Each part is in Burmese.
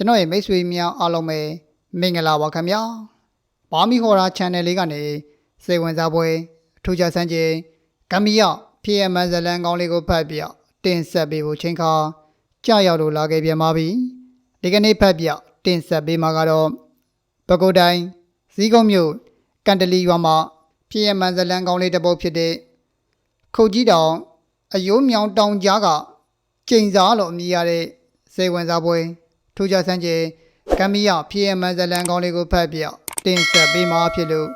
ကျွန်တော်ရဲ့မိတ်ဆွေများအားလုံးပဲမင်္ဂလာပါခင်ဗျာဘာမီဟော်ရာ channel လေးကနေစိတ်ဝင်စားပွဲအထူးခြားစမ်းခြင်းကမ်ဘီယာ PM ဇလန်ကောင်းလေးကိုဖတ်ပြတင်ဆက်ပေးဖို့ချိန်ခါကြာရောက်လို့လာခဲ့ပြန်ပါပြီဒီကနေ့ဖတ်ပြတင်ဆက်ပေးမှာကတော့ပဲခူးတိုင်းဇီးကုန်းမြို့ကန်တလီရွာမှာ PM ဇလန်ကောင်းလေးတစ်ပုဒ်ဖြစ်တဲ့ခုတ်ကြီးတောင်အယိုးမြောင်တောင်ကြားကကျိန်စားလို့အမည်ရတဲ့စိတ်ဝင်စားပွဲ ထူးခြားစမ်းကျေကမ်မီယာ PM ဇလန်ကောင်းလေးကိုဖတ်ပြတင်ဆက်ပေးမှာဖြစ်လို့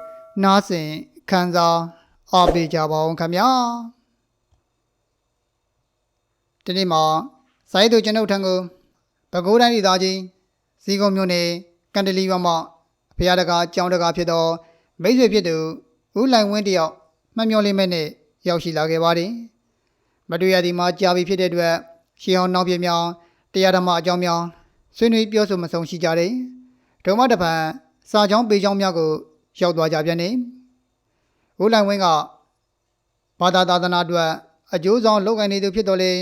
နားဆင်ခန်းစားအားပေးကြပါအောင်ခင်ဗျာဒီနေ့မှာစိုင်းသူကျွန်ုပ်ထံကိုပဲခူးတိုင်းဒေသကြီးဇီကုံမြို့နယ်ကန်တလီရွာမှာဖရာတကာကြောင်းတကာဖြစ်သောမိတ်ဆွေဖြစ်သူဦးလိုင်ဝင်းတယောက်မှတ်မျောလေးမဲ့နဲ့ရောက်ရှိလာခဲ့ပါတယ်မတွေ့ရသည်မှာကြာပြီဖြစ်တဲ့အတွက်ရှေးဟောင်းနောက်ပြမြောင်တရားဓမ္မအကြောင်းများ ဆွေးနွေးပြောဆိုမဆုံးရှိကြတယ်။ဒုံမတပံစာချောင်းပေချောင်းများကိုရောက်သွားကြပြန်နေ။ဦးလိုင်ဝင်းကဘာသာသာသနာအတွက်အကျိုးဆောင်လုပ်ကိုင်နေသူဖြစ်တော်လေ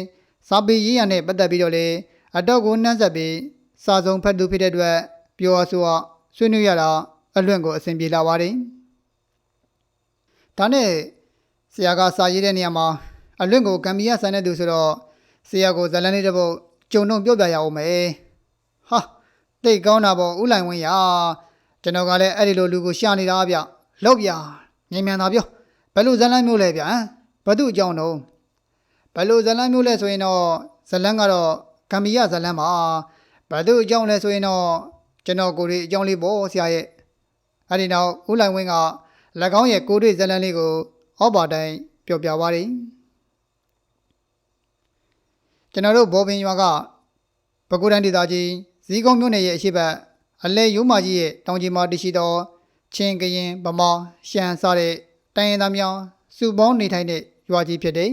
စာပေရေးရနဲ့ပတ်သက်ပြီးတော့လေအတော့ကိုနှမ်းဆက်ပြီးစာဆုံးဖတ်သူဖြစ်တဲ့အတွက်ပြောအဆိုအဆွေးနွေးရတာအလွင့်ကိုအဆင်ပြေလာပါတယ်။ဒါနဲ့ဆရာကစာရေးတဲ့နေရာမှာအလွင့်ကိုကံမီရဆန်တဲ့သူဆိုတော့ဆရာကိုဇလန်းလေးတစ်ပုတ်ကြုံတော့ပြောပြရအောင်မယ်။ ဟာတိတ်ကောင်းတာပေါ့ဥလိုင်ဝင်းရကျွန်တော်ကလည်းအဲ့ဒီလိုလူကိုရှာနေတာဗျလောက်ပြမြန်မြန်သာပြောဘယ်လိုဇလန်းမျိုးလဲဗျဟမ်ဘသူအကြောင်းတော့ဘယ်လိုဇလန်းမျိုးလဲဆိုရင်တော့ဇလန်းကတော့ကံမီရဇလန်းပါဘသူအကြောင်းလဲဆိုရင်တော့ကျွန်တော်ကိုယ်လေးအကြောင်းလေးပေါ့ဆရာရဲ့အဲ့ဒီနောက်ဥလိုင်ဝင်းက၎င်းရဲ့ကိုယ်လေးဇလန်းလေးကိုအောက်ပါတိုင်းပြောပြပါတယ်ကျွန်တော်တို့ဘောပင်ရွာကပဲခူးတိုင်းဒေသကြီး ဇီးကုန်းမြို့နယ်ရဲ့အရှိတ်အလဲရိုးမာကြီးရဲ့တောင်ကြီးမှာတရှိသောချင်းကရင်ဗမာရှမ်းစတဲ့တိုင်းရင်းသားများစုပေါင်းနေထိုင်တဲ့ရွာကြီးဖြစ်တယ်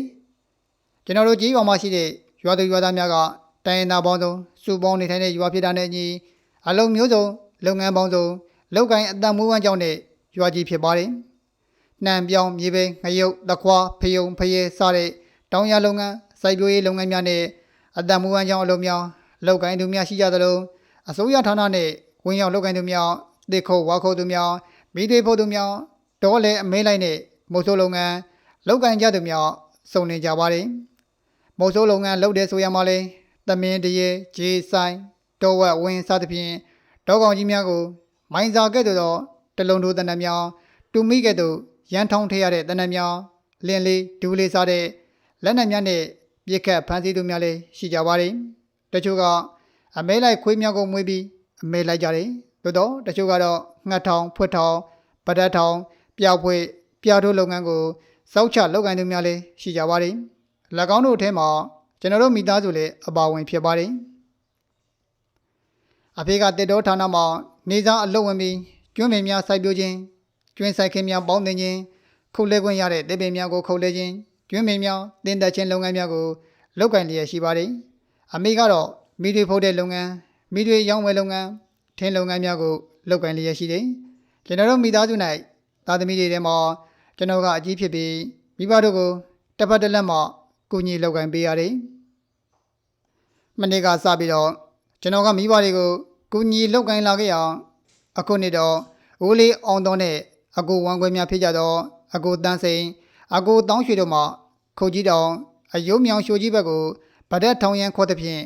။ကျွန်တော်တို့ကြီးရွာမှာရှိတဲ့ရွာသူရွာသားများကတိုင်းရင်းသားပေါင်းစုံစုပေါင်းနေထိုင်တဲ့ရွာဖြစ်တာနဲ့အညီအလုံးမျိုးစုံလုပ်ငန်းပေါင်းစုံလုပ်ကိုင်အတံမွေးဝမ်းကြောင်းတဲ့ရွာကြီးဖြစ်ပါတယ်။နှံပြောင်းမြေပဲငရုတ်တခွာဖယုံဖရဲစတဲ့တောင်ရလုပ်ငန်းစိုက်ပျိုးရေးလုပ်ငန်းများနဲ့အတံမွေးဝမ်းကြောင်းအလုပ်များ လောက်ကိုင်းသူများရှိကြသလိုအစိုးရဌာနနဲ့ဝင်ရောက်လောက်ကိုင်းသူများတစ်ခုတ်ဝါခုတ်သူများမိသေးဖို့သူများတောလဲအမဲလိုက်နဲ့မုတ်ဆိုးလုပ်ငန်းလောက်ကိုင်းကြသူများစုံနေကြပါတယ်မုတ်ဆိုးလုပ်ငန်းလုပ်တဲ့ဆိုရမှာလဲသမင်းတရေဂျေဆိုင်တောဝက်ဝင်းစသဖြင့်တောကောင်ကြီးများကိုမိုင်းစာကဲ့သို့သောတလုံးတို့တနက်များတူမိကဲ့သို့ရန်ထောင်းထည့်ရတဲ့တနက်များလင်းလေးဒူးလေးစားတဲ့လက်နက်များနဲ့ပြစ်ခတ်ဖမ်းဆီးသူများလည်းရှိကြပါတယ် တချို့ကအမဲလိုက်ခွေးများကိုမွေးပြီးအမဲလိုက်ကြတယ်သို့တော့တချို့ကတော့ငှက်ထောင်ဖွက်ထောင်ပဒတ်ထောင်ပျောက်ဖွေပြားထိုးလုပ်ငန်းကိုစောက်ချလုပ်ကိုင်သူများလည်းရှိကြပါတယ်၎င်းတို့အထဲမှာကျွန်တော်တို့မိသားစုလည်းအပါဝင်ဖြစ်ပါတယ်အဖေကတက်တော်ဌာနမှာနေစားအလုပ်ဝင်ပြီးကျွန်းပင်များစိုက်ပျိုးခြင်းကျွန်းဆိုင်ခင်းများပေါင်းတင်ခြင်းခုတ်လဲခွင့်ရတဲ့တေပင်များကိုခုတ်လဲခြင်းကျွန်းပင်များတင်တက်ခြင်းလုပ်ငန်းများကိုလုပ်ကိုင်လျက်ရှိပါတယ် အမေကတော့မိတွေဖုတ်တဲ့လုပ်ငန်းမိတွေရောင်းဝယ်လုပ်ငန်းထင်းလုပ်ငန်းများကိုလုပ်ကိုင်လျက်ရှိတယ်ကျွန်တော်တို့မိသားစု၌သားသမီးတွေထဲမှာကျွန်တော်ကအကြီးဖြစ်ပြီးမိဘတို့ကိုတစ်ဖက်တစ်လက်မှကူညီလုပ်ကိုင်ပေးရတယ်မနေ့ကစပြီးတော့ကျွန်တော်ကမိဘတွေကိုကူညီလုပ်ကိုင်လာခဲ့အောင်အခုနှစ်တော့ဦးလေးအောင်တော်နဲ့အကူဝမ်ခွဲများဖြစ်ကြတော့အကူတန်းစိန်အကူတောင်းရွှေတို့မှခုတ်ကြီးတောင်အယုံမြောင်ရှိုကြီးဘက်ကို ဗဒက်ထောင်ရန်ခေါ်တဲ့ဖြင့်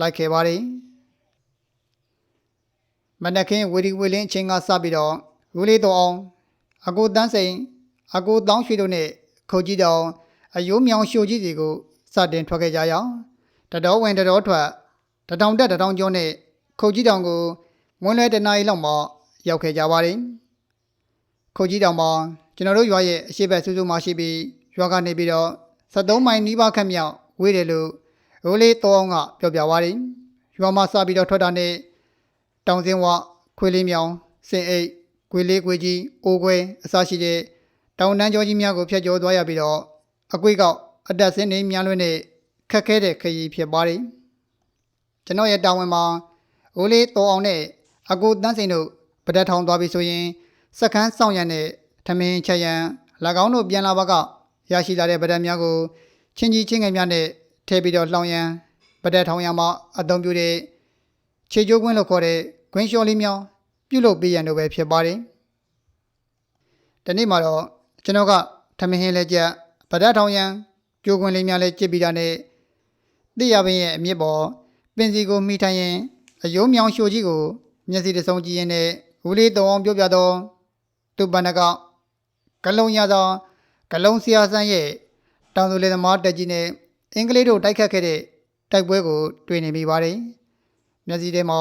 လိုက်ခဲ့ပါတယ်မနက်ခင်းဝီဒီဝီလင်းအချိန်ကစပြီးတော့ဦးလေးတော်အောင်အကူတန်းစိန်အကူတောင်းရွှေတို့နဲ့ခုတ်ကြီးတောင်အယုံမြောင်ရှိုကြီးစီကိုစတင်ထွက်ခဲ့ကြရအောင်တတော်ဝင်တတော်ထွက်တထောင်တက်တထောင်ကျော်နဲ့ခုတ်ကြီးတောင်ကိုမွန်းလဲတနားရီလောက်မှရောက်ခဲ့ကြပါတယ်ခုတ်ကြီးတောင်မှာကျွန်တော်တို့ရွာရဲ့အရှိတ်ဘက်စူးစူးမှရှိပြီးရွာကနေပြီးတော့73မိုင်နီးပါးခန့်မြောက်ဝေးတယ်လို့ ရိုးလေးတောင်းကပြောပြသွားတယ်ရွာမှာစပြီးတော့ထွက်တာနဲ့တောင်စင်းဝခွေးလေးမြောင်စင်အိတ်ခွေးလေးခွေးကြီးအိုးခွဲအစရှိတဲ့တောင်တန်းကျော်ကြီးများကိုဖျက်ကျော်သွားရပြီးတော့အကွေးကောက်အတက်စင်းနေများလွန်းတဲ့ခက်ခဲတဲ့ခရီးဖြစ်ပါတယ်ကျွန်တော်ရဲ့တာဝန်မှာအိုးလေးတောအောင်နဲ့အကူတန်းစိန်တို့ပဒတ်ထောင်သွားပြီဆိုရင်စကန်းစောင့်ရံတဲ့ထမင်းချက်ရန်၎င်းတို့ပြန်လာဘကရရှိလာတဲ့ပဒတ်များကိုချင်းကြီးချင်းငယ်များနဲ့ ထည့်ပြီးတော့လှောင်ရန်ပဒတ်ထောင်ရံမှာအသုံးပြုတဲ့ခြေကျိုးကွင်းလို့ခေါ်တဲ့ကွင်းလျှော်လေးများပြုလုပ်ပေးရန်တို့ပဲဖြစ်ပါတယ်။ဒီနေ့မှာတော့ကျွန်တော်ကထမင်းဟင်းလေးချက်ဗဒတ်ထောင်ရန်ကျိုးကွင်းလေးများလေးကြစ်ပြီးတာနဲ့သိရပင်ရဲ့အမြင့်ပေါ်ပင်စီကိုမိထိုင်ရင်အယုံမြောင်ရှိုကြီးကိုမျက်စိတစ်စုံကြည့်ရင်နဲ့ဦးလေးတောင်းအောင်ပြောပြတော့သူပန္နကကလုံးရသောကလုံးဆရာဆန်းရဲ့တောင်သူလေသမားတက်ကြီးနဲ့ အင်္ဂလိပ်တို့တိုက်ခတ်ခဲ့တဲ့တိုက်ပွဲကိုတွေ့နေမိပါတယ်။မျက်စိထဲမှာ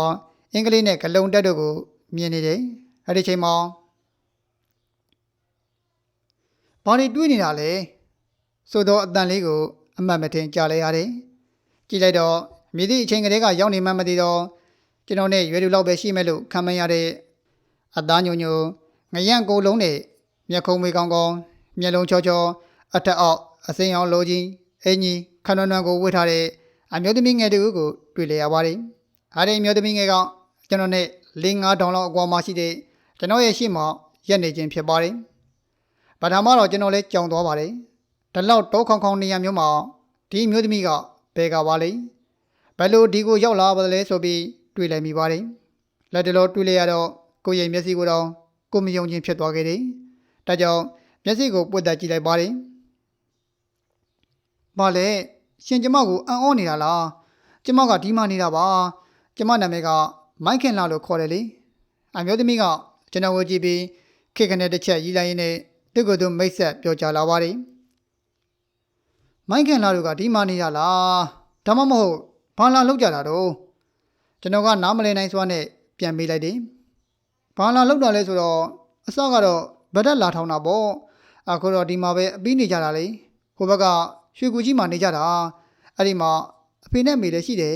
အင်္ဂလိပ်နဲ့ကလုံးတက်တို့ကိုမြင်နေတယ်။အဲဒီချိန်မှာဘာတွေတွေ့နေတာလဲဆိုတော့အတန်လေးကိုအမှတ်မထင်ကြားလဲရတယ်။ကြည့်လိုက်တော့မြည်သည့်အချိန်ကလေးကရောက်နေမှမသိတော့ကျွန်တော်နဲ့ရွယ်တူလောက်ပဲရှိမဲ့လို့ခံမရတဲ့အသားညိုညိုငရန့်ကိုလုံးနဲ့မျက်ခုံးမေးကောင်းကောင်းမျက်လုံးချောချောအထက်အောက်အစိမ်းအောင်လိုကြီးအင်ကြီး ခဏနွမ်းကိုဝှက်ထားတဲ့အမျိုးသမီးငယ်တူကိုတွေ့လေရပါတယ်။အားဒီအမျိုးသမီးငယ်ကကျွန်တော်နဲ့၄၅တောင်လောက်အကွာမှရှိတဲ့ကျွန်တော်ရဲ့ရှေ့မှာရက်နေခြင်းဖြစ်ပါတယ်။ပထမတော့ကျွန်တော်လည်းကြောင်သွားပါတယ်။ဒီလောက်တောခေါင်ခေါင်နေရမျိုးမှာဒီအမျိုးသမီးကဘယ်ကပါလဲ။ဘယ်လိုဒီကိုရောက်လာပါလဲဆိုပြီးတွေ့လိုက်မိပါတယ်။လက်တလောတွေ့လိုက်ရတော့ကိုယ့်ရဲ့မျက်စိကိုတော့ကိုမယုံခြင်းဖြစ်သွားခဲ့တယ်။ဒါကြောင့်မျက်စိကိုပွတ်တက်ကြည့်လိုက်ပါတယ်။ဘာလဲ ရှင်ကျမကိုအံ့ဩနေတာလား။ကျမကဒီမှနေတာပါ။ကျမနာမည်ကမိုက်ခင်လာလို့ခေါ်တယ်လေ။အမျိုးသမီးကကျွန်တော်ကိုကြည့်ပြီးခေတ်ခနဲ့တစ်ချက်ရီးလိုက်ရင်းနဲ့သူ့ကိုယ်သူမိတ်ဆက်ပြောကြလာပါတယ်။မိုက်ခင်လာတို့ကဒီမှနေတာလား။ဒါမှမဟုတ်ဘာလာလောက်ကြတာတော့ကျွန်တော်ကနားမလည်နိုင်စွာနဲ့ပြန်ပေးလိုက်တယ်။ဘာလာလောက်တာလဲဆိုတော့အစကတော့ဗဒက်လာထောင်တာပေါ့။အခုတော့ဒီမှာပဲအပြီးနေကြတာလေ။ဟိုဘက်က ရွှေကူကြီးမှာနေကြတာ။အဲ့ဒီမှာအဖေနဲ့မေလည်းရှိတယ်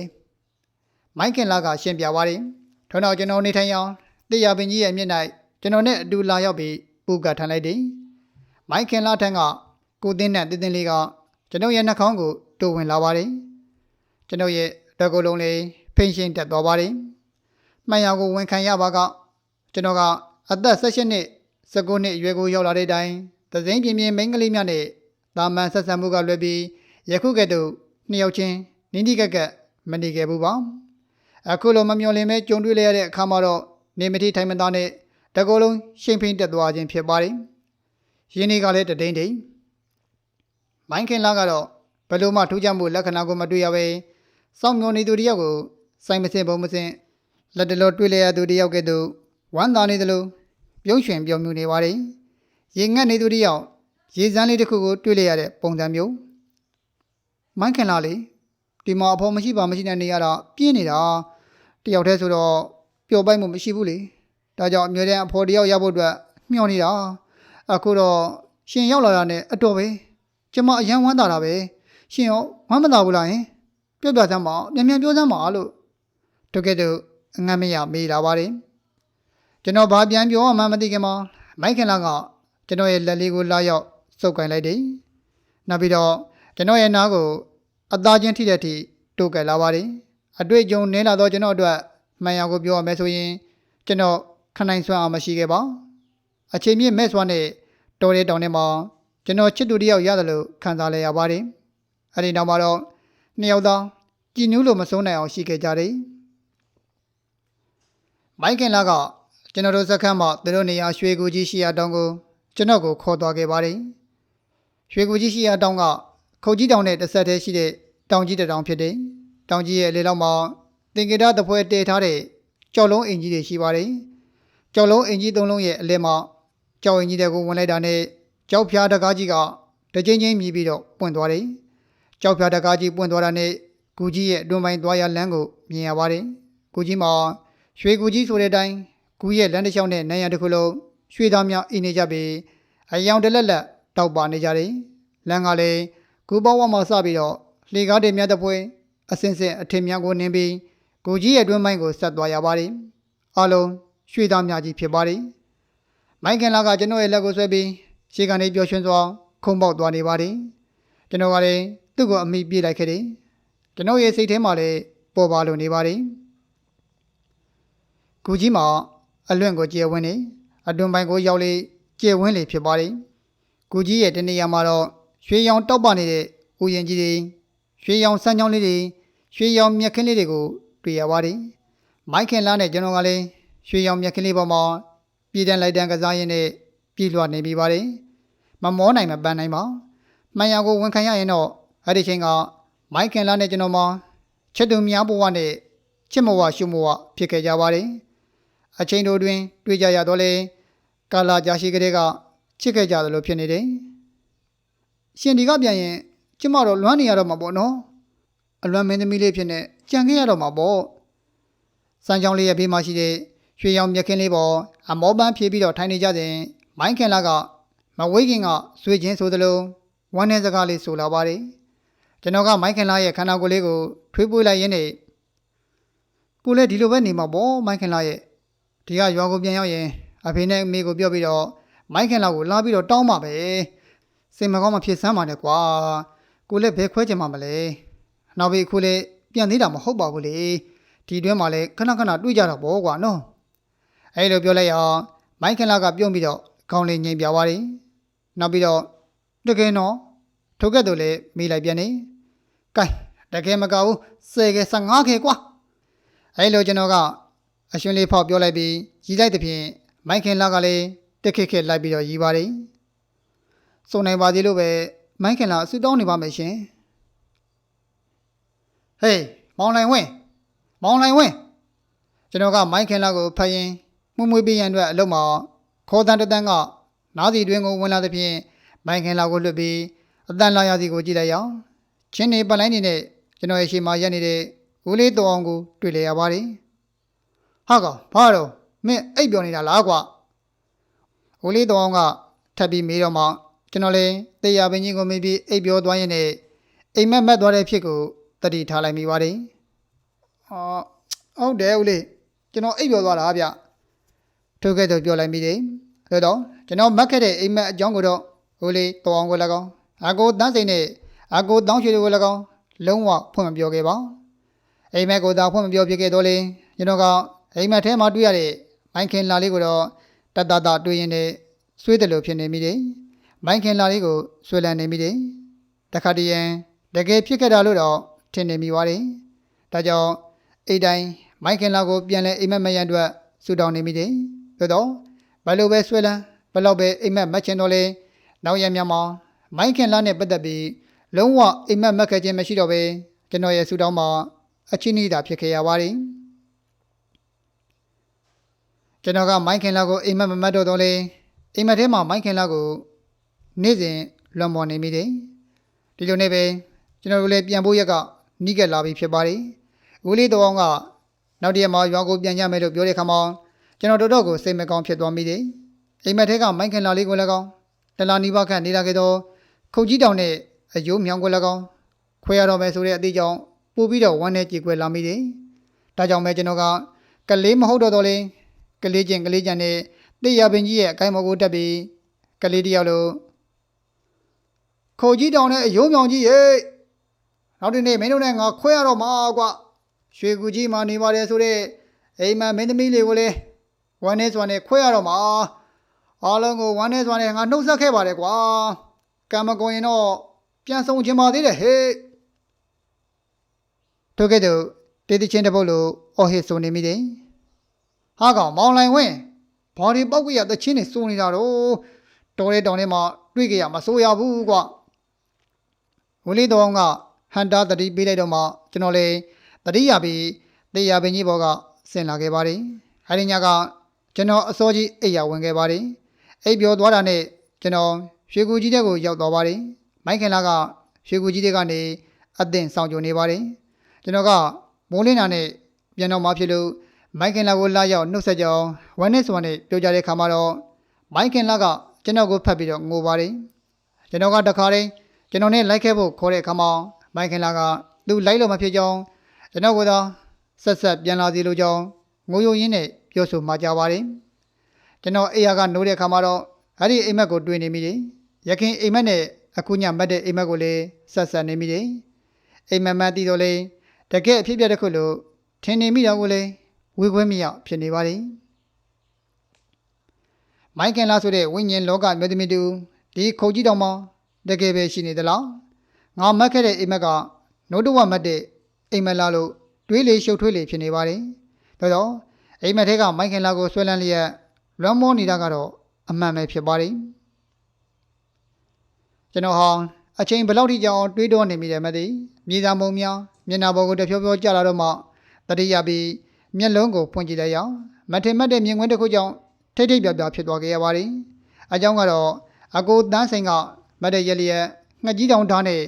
။မိုက်ခင်လာကရှင်းပြပါတယ်။ထောနောက်ကျွန်တော်နေထိုင်အောင်တေရပင်ကြီးရဲ့မျက်နှာကျွန်တော်နဲ့အတူလာရောက်ပြီးပူကထန်လိုက်တယ်။မိုက်ခင်လာထန်းကကိုတင်းနဲ့တင်းတင်းလေးကကျွန်တော်ရဲ့နှာခေါင်းကိုတိုးဝင်လာပါတယ်။ကျွန်တော်ရဲ့တက်ကိုယ်လုံးလေးဖိန်ရှင်းတက်သွားပါတယ်။မှန်ရကိုဝန်ခံရပါကကျွန်တော်ကအသက်16နှစ်19နှစ်အရွယ်ကိုရောက်လာတဲ့အတိုင်းသစိမ်းပြင်းပြင်းမိန်းကလေးများနဲ့ တာမန်ဆက်ဆံမှုကလွယ်ပြီးယခုကဲ့သို့နှစ်ယောက်ချင်းနင်းဒီကက်ကက်မနေခဲ့ဘူးပါအခုလိုမမျော်လင့်မဲကြုံတွေ့ရတဲ့အခါမှာတော့နေမတိထိုင်မသားနဲ့တကောလုံးရှိန်ဖိန်တက်သွားခြင်းဖြစ်ပါတယ်ရင်းနေကလည်းတတိန်တိန်မိုင်းခင်လာကတော့ဘယ်လိုမှထူးခြားမှုလက္ခဏာကိုမတွေ့ရပဲစောင့်မျောနေသူတယောက်ကိုစိုင်မစင်ပုံမစင်လက်တလောတွေ့လျက်သူတယောက်ကဲ့သို့ဝမ်းသာနေသလိုပြုံးရွှင်ပြုံးမြူနေပါတယ်ရေငတ်နေသူတယောက် ရေစမ်းလေးတစ်ခုကိုတွေ့လျရတဲ့ပုံစံမျိုးမိုင်းခင်လာလေဒီမှာအဖေမရှိပါမရှိတဲ့နေရတာပြင်းနေတာတယောက်တည်းဆိုတော့ပျော်ပိုက်မှုမရှိဘူးလေဒါကြောင့်အမြဲတမ်းအဖေတယောက်ရဖို့အတွက်မျှော်နေတာအခုတော့ရှင်ရောက်လာတာနဲ့အတော်ပဲကျမအရန်ဝမ်းသာတာပဲရှင်ရောဝမ်းမသာဘူးလားယင်ပြောပြစမ်းပါမြန်မြန်ပြောစမ်းပါလို့တကယ်တော့အငတ်မရမေးလာပါတယ်ကျွန်တော်ဘာပြန်ပြောမှမသိခင်မှာမိုက်ခင်လာကကျွန်တော်ရဲ့လက်လေးကိုလာရောက် စုပ်ကိုင်လိုက်တယ်နောက်ပြီးတော့ကျွန်တော်ရဲ့နားကိုအသားချင်းထိတဲ့အထိတိုးကဲလာပါတယ်အတွေ့အကြုံနည်းလာတော့ကျွန်တော်အတွက်မှန်ရကိုပြောရမယ်ဆိုရင်ကျွန်တော်ခနိုင်စွမ်းအောင်မရှိခဲ့ပါအချိန်မြင့်မဲ့စွမ်းနဲ့တော်တဲ့တောင်ထဲမှာကျွန်တော်ချစ်သူတယောက်ရတယ်လို့ခံစားလဲရပါတယ်အဲ့ဒီနောက်မှာတော့နှစ်ယောက်သားကြည်နူးလို့မဆုံးနိုင်အောင်ရှိခဲ့ကြတယ်မိုက်ကင်လာကကျွန်တော်တို့စခန်းမှာသူတို့နေရာရွှေကူကြီးရှိရာတောင်ကိုကျွန်တော်ကိုခေါ်သွားခဲ့ပါတယ် ရွှေကူကြီးရှိရာတောင်ကခုတ်ကြီးတောင်နဲ့တစ်ဆက်တည်းရှိတဲ့တောင်ကြီးတစ်တောင်ဖြစ်တယ်တောင်ကြီးရဲ့လေလောက်မှာသင်္ကေတတပွဲတည်ထားတဲ့ကြော်လုံးအင်ကြီးတွေရှိပါတယ်ကြော်လုံးအင်ကြီးသုံးလုံးရဲ့အလယ်မှာကြောက်အင်ကြီးတွေကိုဝင်လိုက်တာနဲ့ကြောက်ဖျားတကားကြီးကတချင်းချင်းမြည်ပြီးတော့ပွင့်သွားတယ်ကြောက်ဖျားတကားကြီးပွင့်သွားတာနဲ့ကူကြီးရဲ့အတွင်းပိုင်းသွားရလမ်းကိုမြင်ရပါတယ်ကူကြီးမှာရွှေကူကြီးဆိုတဲ့အတိုင်းကူရဲ့လမ်းတစ်လျှောက်နဲ့နန်းရံတစ်ခုလုံးရွှေသားများအိနေကြပြီးအယောင်တလက်လက် တောက်ပါနေကြတယ်လမ်းကလည်းကူပေါဝမှာစပြီးတော့လေကားတွေမြတ်တဲ့ပွဲအစင်စင်အထင်များကိုနင်းပြီးကိုကြီးရဲ့အတွင်းပိုင်းကိုဆက်သွားရပါတယ်အလုံးရွှေသားများကြီးဖြစ်ပါတယ်မိုင်ကန်လာကကျွန်တော်ရဲ့လက်ကိုဆွဲပြီးရှေ့ကနေပျော်ရွှင်စွာခုံပေါက်သွားနေပါတယ်ကျွန်တော်ကလည်းသူ့ကိုအမိပြေးလိုက်ခဲ့တယ်ကျွန်တော်ရဲ့စိတ်ထဲမှာလည်းပေါ်ပါလို့နေပါတယ်ကူကြီးမှာအလွင့်ကိုကျဲဝင်းနေအတွင်ပိုင်းကိုရောက်လေကျဲဝင်းလေဖြစ်ပါတယ်။ ကူကြီးရဲ့တနေရာမှာတော့ရွှေရောင်တောက်ပနေတဲ့ဥယျာဉ်ကြီးတွေရွှေရောင်စမ်းချောင်းလေးတွေရွှေရောင်မြက်ခင်းလေးတွေကိုတွေ့ရပါတယ်။မိုက်ခင်လာနဲ့ကျွန်တော်ကလည်းရွှေရောင်မြက်ကလေးပေါ်မှာပြည်တန်းလိုက်တန်းကစားရင်းနဲ့ပြည်လွှတ်နေပြီးပါတယ်မမောနိုင်မပန်းနိုင်ပါမှန်ရကိုဝန်ခံရရင်တော့အဲ့ဒီချိန်ကမိုက်ခင်လာနဲ့ကျွန်တော်မှာချစ်သူများဘဝနဲ့ချစ်မဝရှုမဝဖြစ်ခဲ့ကြပါတယ်အချိန်တို့တွင် တွေ့ကြရတော့လေကာလာကြာရှိကလေးက ချစ်ခဲ့ကြတယ်လို့ဖြစ်နေတယ်ရှင်ဒီကပြန်ရင်ကျမတော့လွမ်းနေရတော့မှာပေါ့နော်အလွမ်းမင်းသမီးလေးဖြစ်နေကြံခဲ့ရတော့မှာပေါ့စမ်းချောင်းလေးရဲ့ဘေးမှာရှိတဲ့ရွှေရောင်မြက်ခင်းလေးပေါ်အမောပန်းဖြေးပြီးတော့ထိုင်နေကြစဉ်မိုင်းခင်လာကမဝေးခင်ကဆွေချင်းဆိုသလိုဝမ်းနဲ့စကားလေးဆိုလာပါတယ်ကျွန်တော်ကမိုင်းခင်လာရဲ့ခန္ဓာကိုယ်လေးကိုထွေးပွေးလိုက်ရင်းနဲ့ကိုလည်းဒီလိုပဲနေမှာပေါ့မိုင်းခင်လာရဲ့ဒီကရွာကိုပြန်ရောက်ရင်အဖေနဲ့အမေကိုပြောပြီးတော့ မိုင်းခင်လာကိုလာပြီးတော့တောင်းပါပဲစိတ်မကောင်းမဖြစ်စမ်းပါနဲ့ကွာကိုလည်းဘယ်ခွဲချင်မှမလဲနောက်ပြီးခုလည်းပြန်သေးတာမဟုတ်ပါဘူးလေဒီတွင်းမှာလည်းခဏခဏတွေ့ကြတော့ဗောကွာနော်အဲ့လိုပြောလိုက်အောင်မိုက်ခင်လာကပြုံးပြီးတော့ခေါင်းလေးငိမ်ပြသွားတယ်နောက်ပြီးတော့တကယ်နော်ထုတ်ခဲ့တော့လေမိလိုက်ပြန်နေကဲတကယ်မကောက်ဘူးစေက15ခေကွာအဲ့လိုကျွန်တော်ကအရှင်လေးဖောက်ပြောလိုက်ပြီးရီးလိုက်တဲ့ဖြင့်မိုက်ခင်လာကလည်း တက်ခက်ခက်လိုက်ပြီးတော့ရီးပါတယ်စုံနိုင်ပါသေးလို့ပဲမိုက်ခင်လာဆူတောင်းနေပါမယ်ရှင်ဟေးမောင်နိုင်ဝင်းမောင်လိုက်ဝင်းကျွန်တော်ကမိုက်ခင်လာကိုဖတ်ရင်မှုမွေးပေးရန်အတွက်အလုပ်မှာခေါ်တန်တတန်းကနားစီတွင်ကိုဝင်လာသဖြင့်မိုက်ခင်လာကိုလွတ်ပြီးအတန်လာရစီကိုကြည့်လိုက်ရောချင်းနေပလိုင်းနေနဲ့ကျွန်တော်ရဲ့ရှေ့မှာရက်နေတဲ့ဦးလေးတော်အောင်ကိုတွေ့လေရပါတယ်ဟာကောင်ဘာတော့မင်းအိပ်ပြောနေတာလားကွာ ဦးလေးတော်အောင်ကထပ်ပြီးမေးတော့မှကျွန်တော်လည်းတေရပင်ကြီးကိုမေးပြီးအိပ်ပြောသွားရင်နဲ့အိမ်မက်မက်သွားတဲ့ဖြစ်ကိုတတိထားလိုက်မိပါတယ်အော်ဟုတ်တယ်ဦးလေးကျွန်တော်အိပ်ပျော်သွားတာဗျထို့ကဲ့သို့ပြောလိုက်မိတယ်ဒါတော့ကျွန်တော်မက်ခဲ့တဲ့အိမ်မက်အကြောင်းကိုတော့ဦးလေးတော်အောင်ကိုလည်းကောင်းအကိုတန်းစိန်နဲ့အကိုတောင်းရွှေတွေကိုလည်းကောင်းလုံးဝဖွင့်မပြောခဲ့ပါအိမ်မက်ကိုသာဖွင့်မပြောပြခဲ့တော့လေကျွန်တော်ကအိမ်မက်ထဲမှာတွေ့ရတဲ့မိုင်းခင်လာလေးကိုတော့ တတ်တတ်တွေ့ရင်လည်းဆွေးတယ်လို့ဖြစ်နေမိတယ်မိုင်းခင်လာလေးကိုဆွေးလန်းနေမိတယ်တခါတည်းရန်တကယ်ဖြစ်ခဲ့တာလို့တော့ထင်နေမိပါတယ်ဒါကြောင့်အိတ်တိုင်းမိုက်ခင်လာကိုပြန်လဲအိမ်မက်မက်ရန်အတွက်ဆူတောင်းနေမိတယ်။သို့တော့ဘယ်လိုပဲဆွဲလန်းဘယ်လောက်ပဲအိမ်မက်မက်ချင်တော့လဲနောက်ရမြမှာမိုက်ခင်လာနဲ့ပတ်သက်ပြီးလုံးဝအိမ်မက်မက်ခဲ့ခြင်းမရှိတော့ပဲကျွန်တော်ရဲ့ဆူတောင်းမှာအချင်းနေတာဖြစ်ခဲ့ရပါတယ်။ ကျွန်တော်ကမိုက်ခင်လာကိုအိမ်မက်မမက်တော့တော့လဲအိမ်မက်ထဲမှာမိုက်ခင်လာကိုနေ့စဉ်လွန်ပေါ်နေမိတယ်။ဒီလိုနဲ့ပဲကျွန်တော်တို့လည်းပြန်ဖို့ရက်ကနီးကပ်လာပြီဖြစ်ပါတယ်။ဦးလေးတော်အောင်ကနောက်တရက်မှာရွာကိုပြန်ကြမယ်လို့ပြောတဲ့ခါမှာကျွန်တော်တော်တော်ကိုစိတ်မကောင်းဖြစ်သွားမိတယ်။အိမ်မက်ထဲကမိုက်ခင်လာလေးကိုလည်းကောင်းတလာနီးပါးခန့်နေလာခဲ့တော့ခုတ်ကြီးတောင်နဲ့အယိုးမြောင်ကိုလည်းကောင်းခွဲရတော့မယ်ဆိုတဲ့အသေးကြောင့်ပို့ပြီးတော့ဝမ်းနဲ့ကြေကွယ်လာမိတယ်။ဒါကြောင့်ပဲကျွန်တော်ကကလေးမဟုတ်တော့တော့လေ ကလေးချင်းကလေးချန်နဲ့တေရပင်ကြီးရဲ့အကိုင်းမော်ကိုတက်ပြီးကလေးတယောက်လိုခုတ်ကြီးတောင်နဲ့အယိုးမြောင်ကြီးရဲ့နောက်ဒီနေ့မင်းတို့နဲ့ငါခွဲရတော့မှာကွာရွှေကူကြီးမှာနေပါတယ်ဆိုတော့အိမ်မက်မင်းသမီးလေးကိုလည်းဝမ်းနေစွာနဲ့ခွဲရတော့မှာအားလုံးကိုဝမ်းနေစွာနဲ့ငါနှုတ်ဆက်ခဲ့ပါတယ်ကွာကံမကုန်ရင်တော့ပြန်ဆောင်ချင်ပါသေးတယ်ဟဲ့တို့ကဲ့သို့တေးတချင်းတစ်ပုတ်လိုအော်ဟစ်ဆိုနေမိတယ် ဟာကောင်မောင်လိုင်ဝင်းဘာဒီပောက်ကြီးရတချင်းနေစိုးနေတာတော့တော်ရဲတောင်ထဲမှာတွေ့ကြရမစိုးရဘူးကွာဝလေးတော်ကဟန်တာတတိပေးလိုက်တော့မှကျွန်တော်လည်းတတိယပြီးတေယာပင်ကြီးဘောကဆင်လာခဲ့ပါတယ်။အဲဒီညကကျွန်တော်အစောကြီးအိပ်ရဝင်ခဲ့ပါတယ်။အိပ်ပျော်သွားတာနဲ့ကျွန်တော်ရွှေကူကြီးတဲ့ကိုရောက်သွားပါတယ်။မိုက်ခင်လာကရွှေကူကြီးတဲ့ကနေအသင်ဆောင်ကြုံနေပါတယ်။ကျွန်တော်ကမိုးလင်းတာနဲ့ပြန်တော့မှဖြစ်လို့ မိုက်ခင်လာကိုလာရောက်နှုတ်ဆက်ကြောင်းဝမ်းနဲ့စွာနဲ့ပြောကြတဲ့ခါမှာတော့မိုက်ခင်လာကကျွန်တော်ကိုဖတ်ပြီးတော့ငိုပါတယ်။ကျွန်တော်ကတခါတည်းကျွန်တော်နဲ့လိုက်ခဲ့ဖို့ခေါ်တဲ့ခါမှာမိုက်ခင်လာကသူ့လိုက်လို့မဖြစ်ကြောင်းကျွန်တော်ကတော့ဆက်ဆက်ပြန်လာစီလိုကြောင်းငိုယိုရင်းနဲ့ပြောဆိုမှာကြပါတယ်ကျွန်တော်အိယာကနိုးတဲ့ခါမှာတော့အဲ့ဒီအိမ်မက်ကိုတွေ့နေမိတယ်ရခင်အိမ်မက်နဲ့အခုညမတ်တဲ့အိမ်မက်ကိုလည်းဆက်ဆက်နေမိတယ်အိမ်မက်မတ်တီတော့လေတကယ်အဖြစ်ပြတဲ့ခုလို့ထင်နေမိတော့ကိုလေ ဝေခွဲမိရောက်ဖြစ်နေပါတယ်မိုက်ကင်လာဆိုတဲ့ဝိညာဉ်လောကမျိုးသမီးတူဒီခုတ်ကြီးတောင်မှတကယ်ပဲရှိနေသလားငါမတ်ခဲ့တဲ့အိမ်မက်ကနိုးတဝမတ်တဲ့အိမ်မက်လာလို့တွေးလေရှုပ်ထွေးလေဖြစ်နေပါတယ်ဒါတော့အိမ်မက်ထဲကမိုက်ခင်လာကိုဆွဲလန်းလျက်လွမ်းမောနေတာကတော့အမှန်ပဲဖြစ်ပါတယ်ကျွန်တော်ဟာအချိန်ဘယ်လောက်ထိကြောင်တွေးတောနေမိတယ်မသိမြေသားမုံများမျက်နှာပေါ်ကိုတဖြောဖြောကျလာတော့မှတတိယပြီး မျက်လုံးကိုဖွင့်ကြည့်လိုက်ရအောင်မထင်မှတ်တဲ့မြင်ကွင်းတစ်ခုကြောင့်ထိတ်ထိတ်ပြပြဖြစ်သွားခဲ့ရပါတယ်အကြောင်းကတော့အကိုတန်းစိန်ကမတ်တဲ့ရက်လျက်ငှက်ကြီးတောင်ဓာတ်နဲ့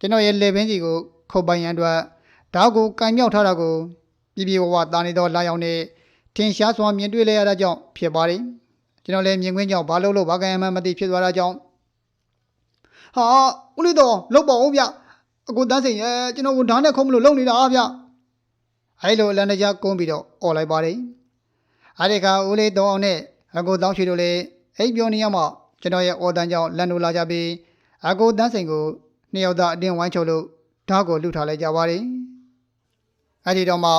ကျွန်တော်ရဲ့လေပင်စီကိုခုတ်ပိုင်ရန်အတွက်ဓာတ်ကိုကန်မြောက်ထားတာကိုပြည်ပြေဝဝတာနေတော့လာရောက်နေထင်ရှားစွာမြင်တွေ့လဲရတာကြောင့်ဖြစ်ပါတယ်ကျွန်တော်လည်းမြင်ကွင်းကြောင့်ဘာလို့လို့ဘာကံမှမသိဖြစ်သွားတာကြောင့်ဟာဦးလေးတော်လောက်ပါဦးဗျအကိုတန်းစိန်ရဲ့ကျွန်တော်ကိုဓာတ်နဲ့ခုံးမလို့လုံနေတာဗျ အဲလိုလန်တကြားကုန်းပြီးတော့អော်လိုက်ပါတယ်အဲ့ဒီကဦးလေးတော်အောင်နဲ့အကိုတောင်းချွေတို့လည်းအိပ်ပြောနေရမှကျွန်တော်ရဲ့အော်တန်းကြောင့်လန်လို့လာကြပြီးအကိုတန်းစိန်ကိုနှစ်ယောက်သားအတင်းဝိုင်းချုပ်လို့ဓာတ်ကိုလှုပ်ထားလိုက်ကြပါတယ်အဲ့ဒီတော့မှ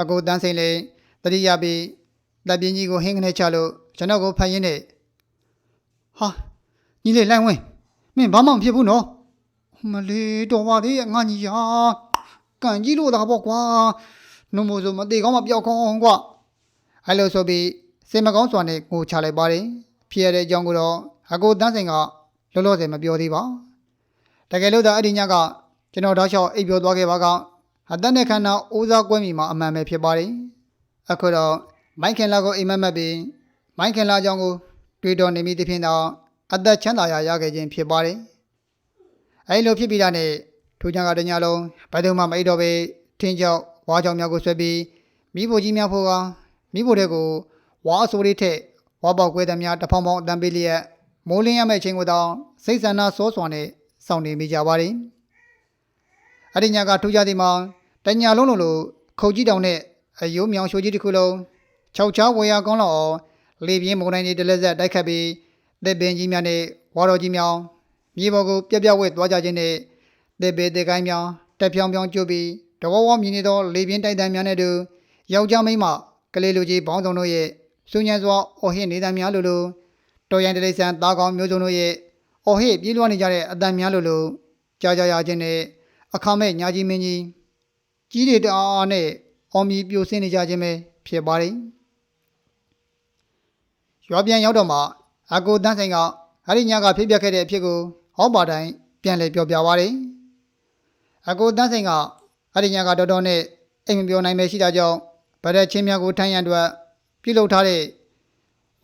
အကိုတန်းစိန်လည်းတတိယပြီးတပ်ပြင်းကြီးကိုဟင်းကနေချလို့ကျွန်တော်ကိုဖတ်ရင်းနဲ့ဟာညီလေးလိုက်ဝင်မင်းဘာမှမဖြစ်ဘူးနော်မလေးတော်ပါသေးရဲ့ငါညီယာ ကန်ကြီးလို့သာပေါ့ကွာနှုံမို့ဆိုမသေးကောင်းမပြောက်ကောင်းကွာအဲ့လိုဆိုပြီးစေမကောင်းစွာနဲ့ငိုချလိုက်ပါတယ်ဖြစ်ရတဲ့အကြောင်းကိုတော့အကိုတန်းစိန်ကလောလောဆယ်မပြောသေးပါတကယ်လို့သာအဲ့ဒီညကကျွန်တော်တောက်လျှောက်အိပ်ပျော်သွားခဲ့ပါကအသက်နဲ့ခန္ဓာအိုးစားကွဲမိမှာအမှန်ပဲဖြစ်ပါတယ်အခုတော့မိုက်ခင်လာကိုအိမ်မက်မက်ပြီးမိုက်ခင်လာကြောင့်ကိုတွေးတော်နေမိသဖြင့်တော့အသက်ချမ်းသာရာရခဲ့ခြင်းဖြစ်ပါတယ်အဲ့လိုဖြစ်ပြီးတာနဲ့ ထူချန်ကတညလုံးဘယ်သူမှမအိပ်တော့ပဲထင်းကြောက်ဝါကြောင်များကိုဆွဲပြီးမိဖို့ကြီးများဖို့ကမိဖို့တဲ့ကိုဝါအစိုးလေးထက်ဝါပေါက်ကွဲသမျှတဖောင်းဖောင်းအတန်ပေးလျက်မိုးလင်းရမယ့်အချိန်ကိုတောင်စိတ်ဆန္ဒစောစွာနဲ့စောင့်နေမိကြပါတယ်အဲ့ဒီညကထူကြသည်မှာတညာလုံးလုံးလိုခုတ်ကြီးတောင်နဲ့အယိုးမြောင်ရှိုးကြီးတစ်ခုလုံးခြောက်ချားဝေရကောင်းလောက်အောင်လေပြင်းမုန်တိုင်းတွေတလက်ဆက်တိုက်ခတ်ပြီးတစ်ပင်ကြီးများနဲ့ဝါတော်ကြီးများမြေပေါ်ကိုပြက်ပြက်ဝဲသွားကြခြင်းနဲ့ တစ်ပေတစ်ကိုင်းများတက်ဖြောင်းဖြောင်းကျုပ်ပြီးတဝဝမြင်နေသောလေပြင်းတိုက်တန်းများနဲ့တူယောက်ျားမိန်းမကလေးလူကြီးဘောင်းဆောင်တို့ရဲ့စူညံစွာအော်ဟစ်နေတမ်းများလိုလိုတော်ရင်တလိဆန်သားကောင်းမျိုးစုံတို့ရဲ့အော်ဟစ်ပြေးလွှားနေကြတဲ့အတန်များလိုလိုကြာကြာရခြင်းနဲ့အခမဲ့ညာကြီးမင်းကြီးကြီးတွေတအားအားနဲ့အော်မီပြိုဆင်းနေကြခြင်းပဲဖြစ်ပါတယ်ရွာပြန်ရောက်တော့မှအကိုတန်းဆိုင်ကဟာဒီညကဖြစ်ပျက်ခဲ့တဲ့အဖြစ်ကိုဟောပါတိုင်းပြန်လည်ပြောပြပါတယ် အကိုတန်းဆိုင်ကဟာဒီညကတော်တော်နဲ့အိမ်မပြောနိုင်ပဲရှိတာကြောင့်ဗရက်ချင်းများကိုထိုင်းရန်အတွက်ပြုလုပ်ထားတဲ့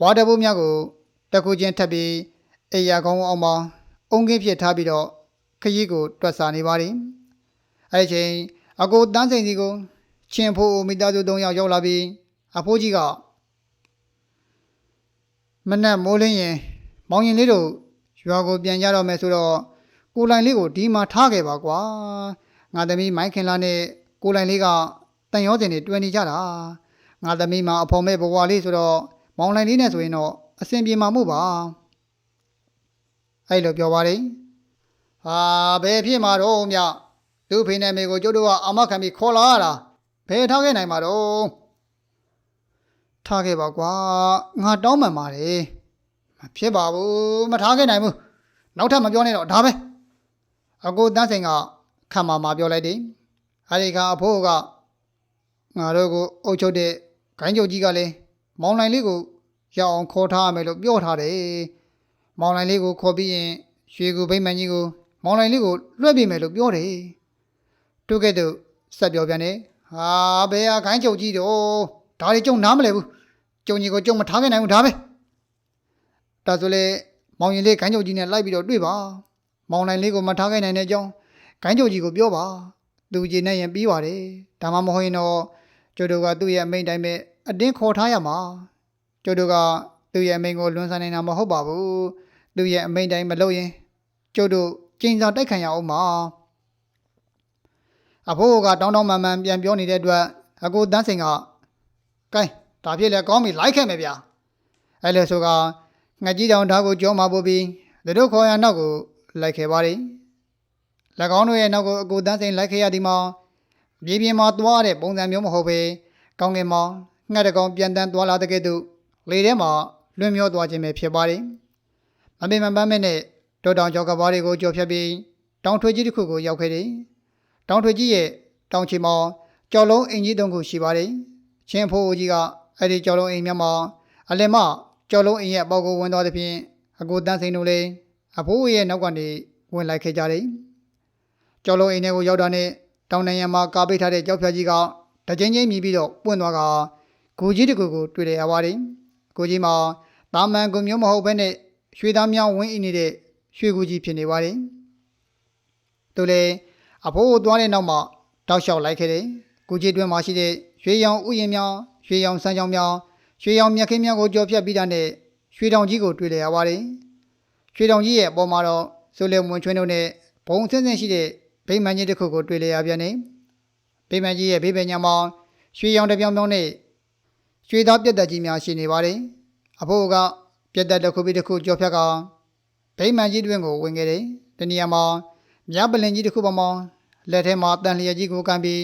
ဝါတဘိုးများကိုတစ်ခုချင်းထပ်ပြီးအိယာကောင်းအောင်မှာအုံကင်းဖြစ်ထားပြီးတော့ခရီးကိုတွက်စာနေပါတယ်အဲ့ဒီချိန်အကိုတန်းစိန်စီကိုချင်းဖို့မိသားစု၃ယောက်ရောက်လာပြီးအဖိုးကြီးကမနဲ့မိုးလင်းရင်မောင်ရင်လေးတို့ရွာကိုပြန်ကြတော့မယ်ဆိုတော့ ကိုလိုင်လေးကိုဒီမှာထားခဲ့ပါကွာငါသမီးမိုင်းခင်လာနဲ့ကိုလိုင်လေးကတန်ရောစင်တွေတွဲနေကြတာငါသမီးမှာအဖော်မဲ့ဘဝလေးဆိုတော့မောင်လိုင်လေးနဲ့ဆိုရင်တော့အဆင်ပြေမှာမို့ပါအဲ့လိုပြောပါတယ်ဟာဘယ်ဖြစ်မှာတော့မြသူ့ဖေနဲ့မေကိုကျုပ်တို့ကအာမခံပြီးခေါ်လာရတာဘယ်ထားခဲ့နိုင်မှာတော့ထားခဲ့ပါကွာငါတောင်းပန်ပါတယ်မဖြစ်ပါဘူးမထားခဲ့နိုင်ဘူးနောက်ထပ်မပြောနဲ့တော့ဒါပဲ အကိုတန်းစိန်ကခံမာမာပြောလိုက်တယ်အဲဒီကအဖိုးကငါတို့ကိုအုပ်ချုပ်တဲ့ဂိုင်းချုပ်ကြီးကလည်းမောင်နိုင်လေးကိုရအောင်ခေါ်ထားရမယ်လို့ပြောထားတယ်မောင်နိုင်လေးကိုခေါ်ပြီးရင်ရွှေကူဗိမ္မာန်ကြီးကိုမောင်နိုင်လေးကိုလွှဲပေးမယ်လို့ပြောတယ်သူကဲ့သို့ဆက်ပြောပြန်တယ်ဟာဘယ်ဟာခိုင်းချုပ်ကြီးတော့ဒါတွေကြုံနားမလဲဘူးကြုံကြီးကိုကြုံမထားခဲ့နိုင်ဘူးဒါပဲဒါဆိုလေမောင်ရင်လေးခိုင်းချုပ်ကြီးနဲ့လိုက်ပြီးတော့တွေ့ပါ မောင်နိုင်လေးကိုမထားခဲ့နိုင်တဲ့အကြောင်းခိုင်းချုပ်ကြီးကိုပြောပါသူကြီးနဲ့ရင်ပြီးပါတယ်ဒါမှမဟုတ်ရင်တော့ကျိုးတို့ကသူ့ရဲ့အမိန့်တိုင်းပဲအတင်းခေါ်ထားရမှာကျိုးတို့ကသူ့ရဲ့အမိန့်ကိုလွန်ဆန်နေတာမဟုတ်ပါဘူးသူ့ရဲ့အမိန့်တိုင်းမလုပ်ရင်ကျိုးတို့ကျင်းစာတိုက်ခံရအောင်ပါအဖိုးကတောင်းတောင်းမှန်မှန်ပြန်ပြောနေတဲ့အတွက်အကိုတန်းစိန်ကကဲဒါဖြစ်လဲကောင်းပြီလိုက်ခဲ့မယ်ဗျာအဲ့လေဆိုကငကြီးတောင်ဓာတ်ကိုကြောမှာပို့ပြီးသူတို့ခေါ်ရနောက်ကို လိုက်ခဲ့ပါတယ်၎င်းတို့ရဲ့နောက်ကိုအကိုတန်းစိန်လိုက်ခဲ့ရသည်မှာမြေပြင်မှာသွားတဲ့ပုံစံမျိုးမဟုတ်ပဲကောင်းကင်မှာငှက်တကောင်ပြန်တန်းသွားလာတဲ့ကဲ့သို့လေထဲမှာလွင့်မျောသွားခြင်းပဲဖြစ်ပါတယ်မပင်မပန်းမဲ့နဲ့တောတောင်ကြောက်ကဘာတွေကိုကြော်ဖြတ်ပြီးတောင်ထွေကြီးတစ်ခုကိုရောက်ခဲ့တယ်တောင်ထွေကြီးရဲ့တောင်ချီမောင်ကြော်လုံးအင်ကြီးသုံးခုရှိပါတယ်ချင်းဖိုးကြီးကအဲ့ဒီကြော်လုံးအိမ်မြတ်မှာအလင်မကြော်လုံးအိမ်ရဲ့အပေါက်ကိုဝင်သွားသဖြင့်အကိုတန်းစိန်တို့လည်း အဖိုးရဲ့နောက်ကနေဝင်လိုက်ခဲ့ကြတယ်ကြော်လုံးအိမ်ထဲကိုရောက်တာနဲ့တောင်နံရံမှာကာပိတ်ထားတဲ့ကြောက်ဖြာကြီးကတချင်းချင်းမြည်ပြီးတော့ပွင့်သွားကကိုကြီးတကူကိုတွေ့ရပါတယ်ကိုကြီးမှာတာမန်ကိုမျိုးမဟုတ်ဘဲနဲ့ရွှေသားမြောင်းဝင်းအင်းနေတဲ့ရွှေကူကြီးဖြစ်နေပါတယ်သူလည်းအဖိုးကိုသွားတဲ့နောက်မှာတောက်လျှောက်လိုက်ခဲ့တယ်ကိုကြီးတွင်မှာရှိတဲ့ရွှေရောင်ဥယျာဉ်များရွှေရောင်စမ်းချောင်းများရွှေရောင်မြက်ခင်းများကိုကြော်ဖြတ်ပြီးတာနဲ့ရွှေတောင်ကြီးကိုတွေ့လည်ရပါတယ် ရွှေတောင်ကြီးရဲ့အပေါ်မှာတော့ဆိုလေမွန်ချွန်းတို့နဲ့ဘုံဆင်းဆင်းရှိတဲ့ဗိမာန်ကြီးတစ်ခုကိုတွေ့လည်ရပြန်တယ်ဗိမာန်ကြီးရဲ့ဗိပင်ညာမှာ ရွှေရောင်တစ်ပြောင်ပြောင်နဲ့ရွှေသားပြက်တက်ကြီးများရှိနေပါတယ်အဖိုးကပြက်တက်တစ်ခုပြီးတစ်ခုကြော်ဖြတ်ကဗိမာန်ကြီးတွင်ကိုဝင်ခဲ့တယ်ဒီနေရာမှာမြပလင်ကြီးတစ်ခုပေါ်မှာလက်ထဲမှာတန်လျက်ကြီးကိုကန်ပြီး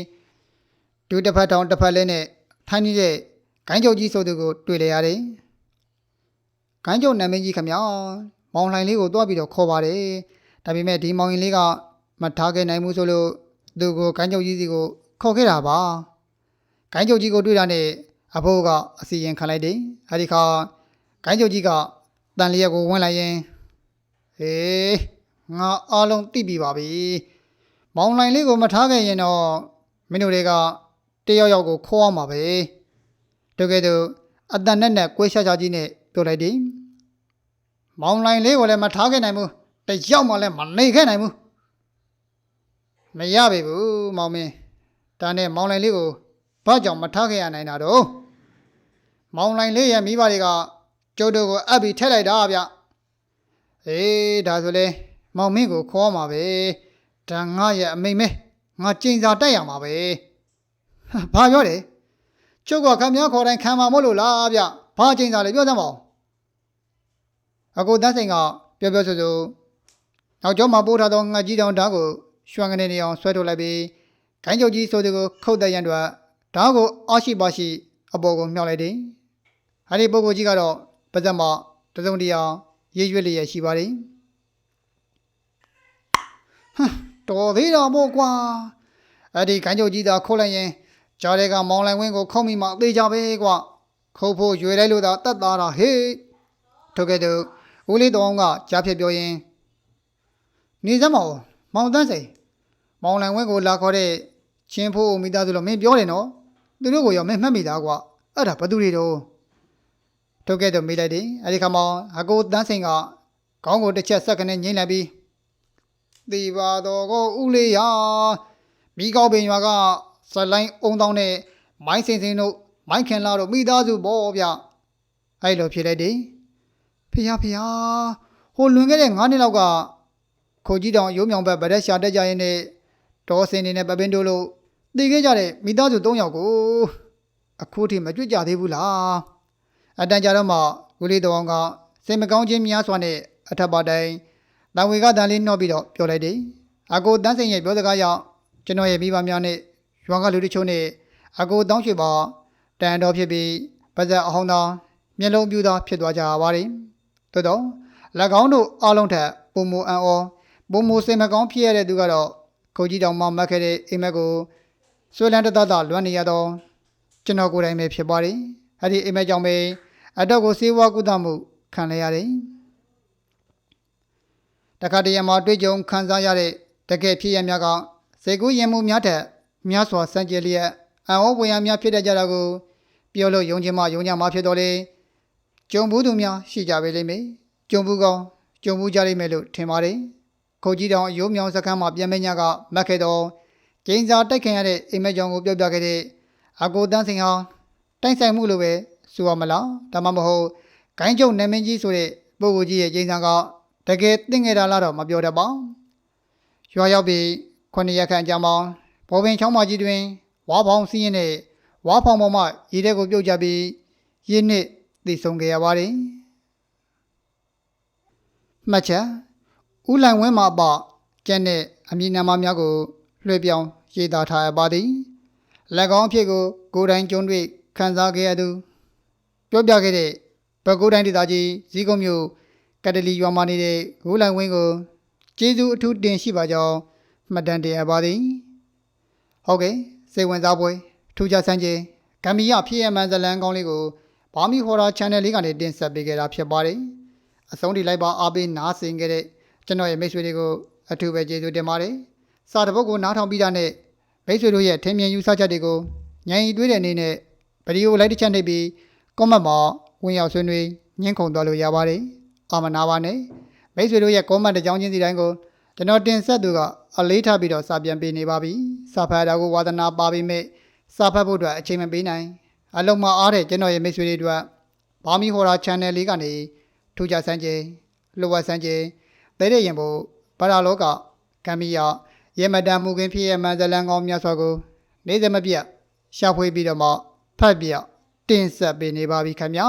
ဒူတစ်ဖက်ထောင်တစ်ဖက်လဲနဲ့ထိုင်းနေတဲ့ဂိုင်းကြုတ်ကြီးဆိုသူကိုတွေ့လည်ရတယ်။ဂိုင်းကြုတ်နာမည်ကြီးခမညာ မောင်လှိုင်လေးကိုတွားပြီးတော့ခေါ်ပါတယ်။ဒါပေမဲ့ဒီမောင်ရင်လေးကမထားခဲ့နိုင်ဘူးဆိုလို့သူကိုဂိုင်းကြုတ်ကြီးစီကိုခေါ်ခဲ့တာပါ။ဂိုင်းကြုတ်ကြီးကိုတွေ့တာနဲ့အဖိုးကအစီရင်ခံလိုက်တယ်။အဲဒီခါဂိုင်းကြုတ်ကြီးကတန်လျက်ကိုဝင်လိုက်ရင်ဟေးငါအားလုံးသိပြီပါပြီ။မောင်လှိုင်လေးကိုမထားခဲ့ရင်တော့မင်းတို့တွေကတယောက်ယောက်ကိုခေါ်ရမှာပဲတကယ်တော့အတန်နဲ့နဲ့ကွေးရှာချာကြီးနဲ့ပြောလိုက်တယ် မောင်လိုင်လေးကိုလည်းမထားခဲ့နိုင်ဘူးတယောက်မှလည်းမနေခဲ့နိုင်ဘူးမရပြီဘူးမောင်မင်းဒါနဲ့မောင်လိုင်လေးကိုဘာကြောင့်မထားခဲ့ရနိုင်တာတော့မောင်လိုင်လေးရဲ့မိဘတွေကကျုပ်တို့ကိုအပ်ပြီးထည့်လိုက်တာဗျအေးဒါဆိုလေမောင်မင်းကိုခေါ်ရမှာပဲဒါငါရဲ့အမိမ့်မဲငါကျိန်စာတိုက်ရမှာပဲ။ဘာပြောတယ်။ကျုပ်ကခမည်းခေါ်တိုင်းခံမှာမို့လို့လားဗျ။ဘာချိန်စားလဲပြောစမ်းပါဦး။ အကိုတန်းစိန်ကပြောပြောဆိုဆိုနောက်ကျောင်းမှာပို့ထားသောငှက်ကြီးတောင်ဓာတ်ကိုရွှမ်းကနေနေအောင်ဆွဲထုတ်လိုက်ပြီးခိုင်းချုပ်ကြီးဆိုသူကိုခုတ်တဲ့ရန်အတွက်ဓာတ်ကိုအရှိပါရှိအပေါ်ကိုမြောက်လိုက်တယ်။ဟာဒီပုဂ္ဂိုလ်ကြီးကတော့ပါဇက်မှာတစုံတရာရေးရွက်လျက်ရှိပါတယ်။ဟမ်တော်သေးတော့မို့ကွာ။အဲ့ဒီခိုင်းချုပ်ကြီးသာခုတ်လိုက်ရင်ကြားတဲ့ကမောင်လိုင်ဝင်းကိုခုံမိမှအသေးကြပဲကွခုတ်ဖို့ရွေလိုက်လို့သာတတ်သားတာဟေးထို့ကဲ့သို့ ဦးလေးတော်ကကြားဖြစ်ပြောရင်နေစမ်းမအောင်မောင်တန်းစိန်မောင်လိုင်ဝင်းကိုလာခေါ်တဲ့ချင်းဖို့မိသားစုလို့မင်းပြောတယ်နော်သူတို့ကိုရောမင်းမှတ်မိသားကွအဲ့ဒါဘသူတွေတော့ထို့ကဲ့သို့မိလိုက်တယ်အဲ့ဒီခါမှာအကိုတန်းစိန်ကခေါင်းကိုတစ်ချက်ဆက်ကနေငိမ့်လိုက်ပြီးဒီပါတော်ကိုဦးလေးရာမိကောက်ပင်ရွာကဇလိုင်းအုံတောင်းနဲ့မိုင်းစင်စင်တို့မိုင်းခင်လာတို့မိသားစုဘောဗျအဲ့လိုဖြစ်လိုက်တယ် ဖះဖះဟိုလွန်ခဲ့တဲ့9နှစ်လောက်ကခိုကြီးတောင်ရုံးမြောင်ဘက်ဗရက်ရှာတက်ကြရင်နဲ့ဒေါ်စင်နေနဲ့ပပင်းတို့လို့တည်ခဲ့ကြတဲ့မိသားစု3ယောက်ကိုအခုထိမကြွကြသေးဘူးလားအတန်ကြာတော့မှဝီလီတော်ကစိတ်မကောင်းခြင်းများစွာနဲ့အထက်ပါတိုင်းတံဝေကတန်လေးနှော့ပြီးတော့ပြောလိုက်တယ်အကိုတန်းစင်ရဲ့ပြောစကားကြောင့်ကျွန်တော်ရဲ့မိဘများနဲ့ရွာကလူတချို့နဲ့အကိုတောင်းရွှေပါတန်တော်ဖြစ်ပြီးပါဇက်အဟောင်းသားမျက်လုံးပြူသားဖြစ်သွားကြပါတယ်။ သို့တော့၎င်းတို့အားလုံးထက်ပုံမအံ့ဩပုံမစင်မကောင်းဖြစ်ရတဲ့သူကတော့ကိုကြီးတောင်မှမတ်ခဲ့တဲ့အိမ်မက်ကိုဆွေလန်းတတတလွမ်းနေရတော့ကျွန်တော်ကိုယ်တိုင်ပဲဖြစ်ပါတယ်။အဲ့ဒီအိမ်မက်ကြောင့်ပဲအတော့ကိုစေဝါကုသမှုခံရရတယ်။တခါတရံမှာတွေ့ကြုံခံစားရတဲ့တကယ်ဖြစ်ရများကစေကူးရင်မှုများထက်များစွာစံကြယ်လျက်အံ့ဩပွေရများဖြစ်တတ်ကြတာကိုပြောလို့ယုံခြင်းမှယုံကြမှာဖြစ်တော်လေ ကြုံဘူးသူများရှိကြပေလိမ့်မယ်ကြုံဘူးကောင်းကြုံဘူးကြလိမ့်မယ်လို့ထင်ပါတယ်ခုတ်ကြီးတောင်ရိုးမြောင်စခန်းမှာပြန်မညကမက်ခဲ့တော့ကျင်းစာတိုက်ခင်ရတဲ့အိမ်မက်ကြောင်ကိုပြောပြခဲ့တဲ့အကိုတန်းစင်ဟာတိုက်ဆိုင်မှုလို့ပဲဆိုရမလားဒါမှမဟုတ်ဂိုင်းကျုံနာမည်ကြီးဆိုတဲ့ပုဂ္ဂိုလ်ကြီးရဲ့ကျင်းစာကတကယ်သိငယ်တာလားတော့မပြောတတ်ပါရွာရောက်ပြီးခုနှစ်ရက်ခန့်ကြာမှဘောပင်ချောင်းမကြီးတွင်ဝါဖောင်စီးရင်နဲ့ဝါဖောင်ပေါ်မှရေထဲကိုပြုတ်ကြပြီးရင်းနှစ် သိဆုံးခဲ့ရပါတယ်။မှတ်ချက်ဦးလိုင်ဝင်းမှာပကျက်နဲ့အမည်နာမများကိုလွှဲပြောင်းရေးသားထားရပါသည်။လက်ကောင်းအဖြစ်ကိုကိုယ်တိုင်ကြုံတွေ့ခံစားခဲ့ရသူပြောပြခဲ့တဲ့ဘကုတ်တိုင်းဒေသကြီးဇီးကုန်းမြို့ကတလီရွာမှာနေတဲ့ဦးလိုင်ဝင်းကိုကျေးဇူးအထူးတင်ရှိပါကြောင်းမှတ်တမ်းတင်ရပါသည်။ဟုတ်ကဲ့စိတ်ဝင်စားပွဲထူးခြားဆန်းကျင်ဂမ်ဘီယာဖြစ်ရမှန်ဇလန်ကောင်းလေးကို ဘာမီဟော်ရာ channel လေးကနေတင်ဆက်ပေးခဲ့တာဖြစ်ပါတယ်အဆုံးထိလိုက်ပါအားပေးနားဆင်ခဲ့တဲ့ကျွန်တော်ရဲ့မိတ်ဆွေတွေကိုအထူးပဲကျေးဇူးတင်ပါတယ်စာတစ်ပုဒ်ကိုနားထောင်ပြီးတာနဲ့မိတ်ဆွေတို့ရဲ့ထင်မြင်ယူဆချက်တွေကိုညံရီတွေးတဲ့အနေနဲ့ဗီဒီယိုလိုက်တစ်ချက်နှိပ်ပြီး comment မှာဝင်ရောက်ဆွေးနွေးညှင့်ခုန်သွားလို့ရပါတယ်အာမနာပါနဲ့မိတ်ဆွေတို့ရဲ့ comment တစ်ကြောင်းချင်းစီတိုင်းကိုကျွန်တော်တင်ဆက်သူကအလေးထားပြီးတော့စာပြန်ပေးနေပါပြီစာဖတ်တာကိုဝါသနာပါပြီးမဲ့စာဖတ်ဖို့အတွက်အချိန်မပေးနိုင် အလုံးမအားတဲ့ကျွန်တော်ရဲ့မိတ်ဆွေတွေအတွက်ဘာမီဟော်ရာ channel လေးကနေထူးခြားစမ်းကြယ်လိုဝတ်စမ်းကြယ်တဲတဲ့ရင်ဖို့ဘာသာလောကကံမီယာရေမတန်မှုခင်းဖြစ်ရဲ့မန်ဇလန်ကောင်းများစွာကိုနေ့စမပြတ်ရှာဖွေပြီးတော့မှဖတ်ပြတင်ဆက်ပေးနေပါပြီခင်ဗျာ